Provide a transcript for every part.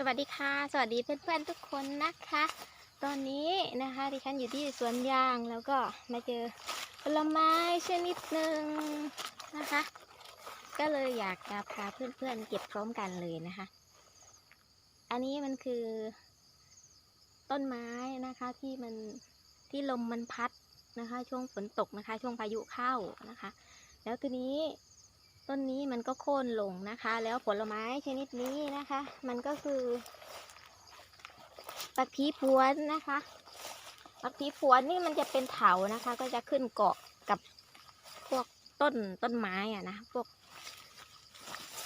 สวัสดีค่ะ สวัสดีเพื่อนๆทุกคนนะคะ ตอนนี้นะคะดิฉันอยู่ที่สวนยางแล้วก็มาเจอผลไม้ชนิดหนึ่งนะคะ ก็เลยอยากจะพาเพื่อนๆเก็บพร้อมกันเลยนะคะ อันนี้มันคือ ต้นไม้นะคะที่มันที่ลมมันพัดนะคะ ช่วงฝนตกนะคะ ช่วงพายุเข้านะคะ แล้วทีนี้ ต้นนี้มันก็โค่นลงนะคะ แล้วผลไม้ชนิดนี้นะคะ มันก็คือปักพีพวนนะคะปักพีพวนนี่มันจะเป็นเถานะคะ ก็จะขึ้นเกาะกับพวกต้นต้นไม้อะนะพวก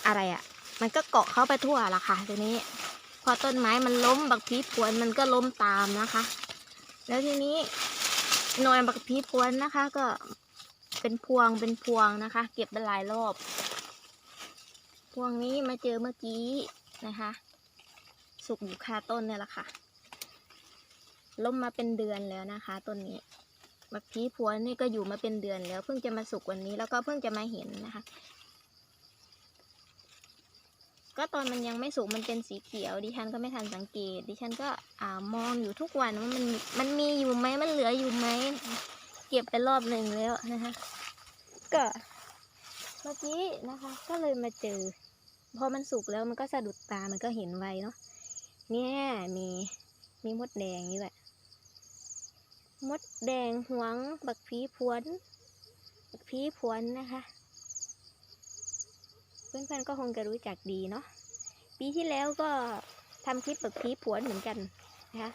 อะไรอะมันก็เกาะเข้าไปทั่วละค่ะทีนี้ พอต้นไม้มันล้มบักพีพวนมันก็ล้มตามนะคะ แล้วทีนี้หน่วยบักพีพวนนะคะ ก็ เป็นพวงเป็นพวงนะคะ เก็บไปหลายรอบ พวงนี้มาเจอเมื่อกี้นะคะ สุกอยู่คาต้นเนี่ยแหละค่ะล้มมาเป็นเดือนแล้วนะคะต้นนี้บักพีพวนนี่ก็อยู่มาเป็นเดือนแล้ว เพิ่งจะมาสุกวันนี้แล้วก็เพิ่งจะมาเห็นนะคะ ก็ตอนมันยังไม่สุกมันเป็นสีเขียวดิฉันก็ไม่ทันสังเกต ดิฉันก็อ่ามองอยู่ทุกวันว่ามันมันมีอยู่ไหมมันเหลืออยู่ไหม เก็บไปรอบหนึ่งแล้วนะคะก็เมื่อกี้นะคะ ก็เลยมาเจอ พอมันสุกแล้วมันก็สะดุดตามันก็เห็นไวเนาะเนี่ยมีมีมดแดงอยู่แหละมดแดงหวง บักผีพวนบักผีพวนนะคะ เพื่อนๆก็คงจะรู้จักดีเนาะปีที่แล้วก็ทำคลิปบักผีพวนเหมือนกันนะคะ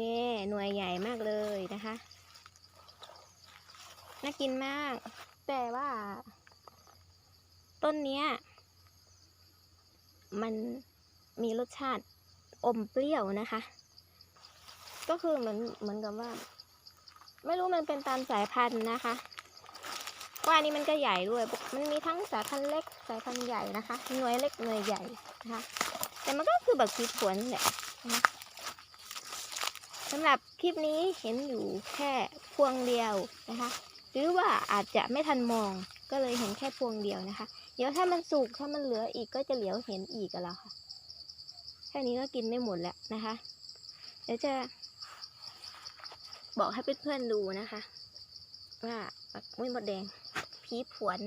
นี่หน่วยใหญ่มากเลยนะคะ น่ากินมาก แต่ว่า ต้นเนี้ย มันมีรสชาติอมเปรี้ยวนะคะ ก็คือเหมือนเหมือนกับว่า ไม่รู้มันเป็นตามสายพันธุ์นะคะว่านี้มันก็ใหญ่ด้วย มันมีทั้งสายพันธุ์เล็กสายพันธุ์ใหญ่นะคะ หน่วยเล็กหน่วยใหญ่นะคะ แต่มันก็คือแบบพีผวนแหละนะคะ สำหรับคลิปนี้เห็นอยู่แค่พวงเดียวนะคะ หรือว่าอาจจะไม่ทันมองก็เลยเห็นแค่พวงเดียวนะคะ เดี๋ยวถ้ามันสุกถ้ามันเหลืออีกก็จะเหลียวเห็นอีกแล้วค่ะ แค่นี้ก็กินไม่หมดแล้วนะคะ เดี๋ยวจะบอกให้เพื่อนๆดูนะคะ ว่ามุ้ยมดแดงพีผวน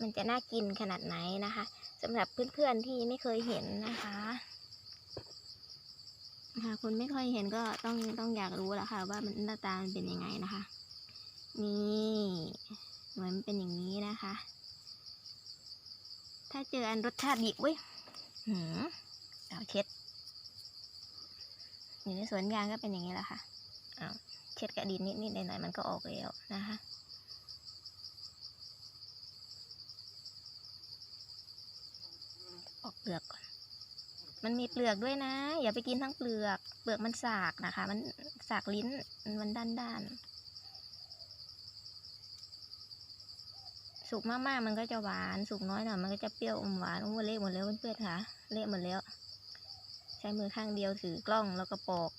มันจะน่ากินขนาดไหนนะคะสำหรับเพื่อนๆที่ไม่เคยเห็นนะคะ ค่ะคนไม่เคยเห็นก็ต้องต้องอยากรู้แล้วค่ะ ว่ามันหน้าตามันเป็นยังไงนะคะ นี่หน่วยมันเป็นอย่างนี้นะคะ ถ้าเจออันรสชาติดีอุ้ยหืมเอาเช็ดอยู่ในสวนยางก็เป็นอย่างนี้แหละค่ะเอาเช็ดกระดินนิดๆหน่อยๆมันก็ออกแล้วนะคะออกเปลือกก่อน มันมีเปลือกด้วยนะ อย่าไปกินทั้งเปลือก เปลือกมันสากนะคะ มันสากลิ้น มันด้านๆสุกมากๆ มันก็จะหวาน สุกน้อยหน่อย มันก็จะเปรี้ยวอมหวาน โอ้เละหมดแล้วเพื่อนๆค่ะ เละหมดแล้ว ใช้มือข้างเดียวถือกล้องแล้วก็ปอก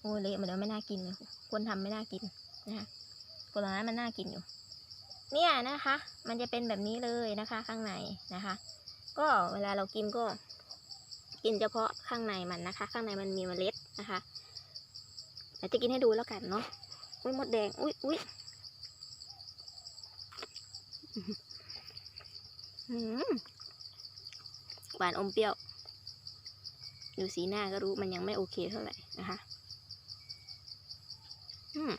โอ้เละหมดแล้วไม่น่ากินเลยคนทำไม่น่ากินนะคะผลไม้มันน่ากินอยู่ เนี่ยนะคะ มันจะเป็นแบบนี้เลยนะคะ ข้างในนะคะ ก็เวลาเรากินก็ กินเฉพาะข้างในมันนะคะ ข้างในมันมีเมล็ดนะคะเดี๋ยวจะกินให้ดูแล้วกันเนาะอุ้ยมดแดงอุ้ยอุ้ยหวานอมเปรี้ยว ดูสีหน้าก็รู้มันยังไม่โอเคเท่าไหร่นะคะ อืม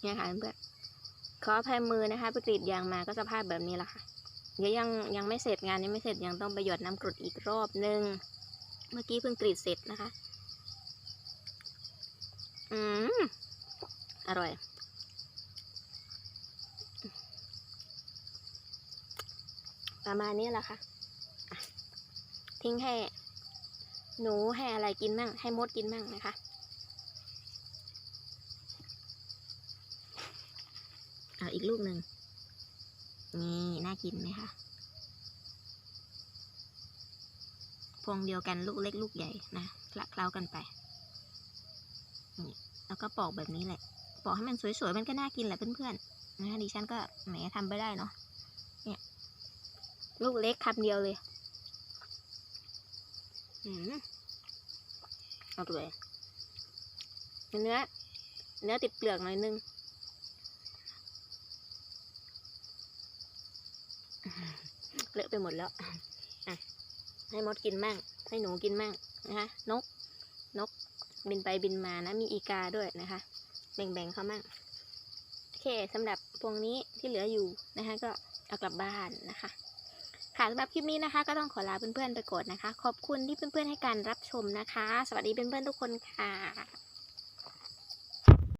เนี่ยค่ะเพื่อนขออภัยมือนะคะ ไปกรีดยางมาก็สภาพแบบนี้แหละค่ะ ยวยังยังไม่เสร็จงานยังไม่เสร็จยังต้องไปหยดน้ำกรดอีกรอบนึง เมื่อกี้เพิ่งกรีดเสร็จนะคะ อืมอร่อย ประมาณนี้แหละค่ะอะ ทิ้งให้หนูให้อะไรกินมั่งให้มดกินมั่งนะคะเอาอีกลูกหนึ่ง นี่น่ากินไหมคะพวงเดียวกันลูกเล็กลูกใหญ่นะคละเคล้ากันไปนี่แล้วก็ปอกแบบนี้แหละปอกให้มันสวยๆมันก็น่ากินแหละเพื่อนๆนะดิฉันก็แหมทำไปได้เนาะเนี่ยลูกเล็กคำเดียวเลยอืมเอาเลยเนื้อเนื้อติดเปลือกหน่อยนึง เลอะไปหมดแล้วอะให้มดกินมั่ง ให้หนูกินมั่งนะคะ นก นกบินไปบินมานะ มีอีกาด้วยนะคะ แบ่งๆเขามั่ง โอเคสำหรับพวงนี้ที่เหลืออยู่นะคะ ก็เอากลับบ้านนะคะ ค่ะสำหรับคลิปนี้นะคะ ก็ต้องขอลาเพื่อนๆไปก่อนนะคะ ขอบคุณที่เพื่อนๆให้การรับชมนะคะ สวัสดีเพื่อนๆทุกคนค่ะ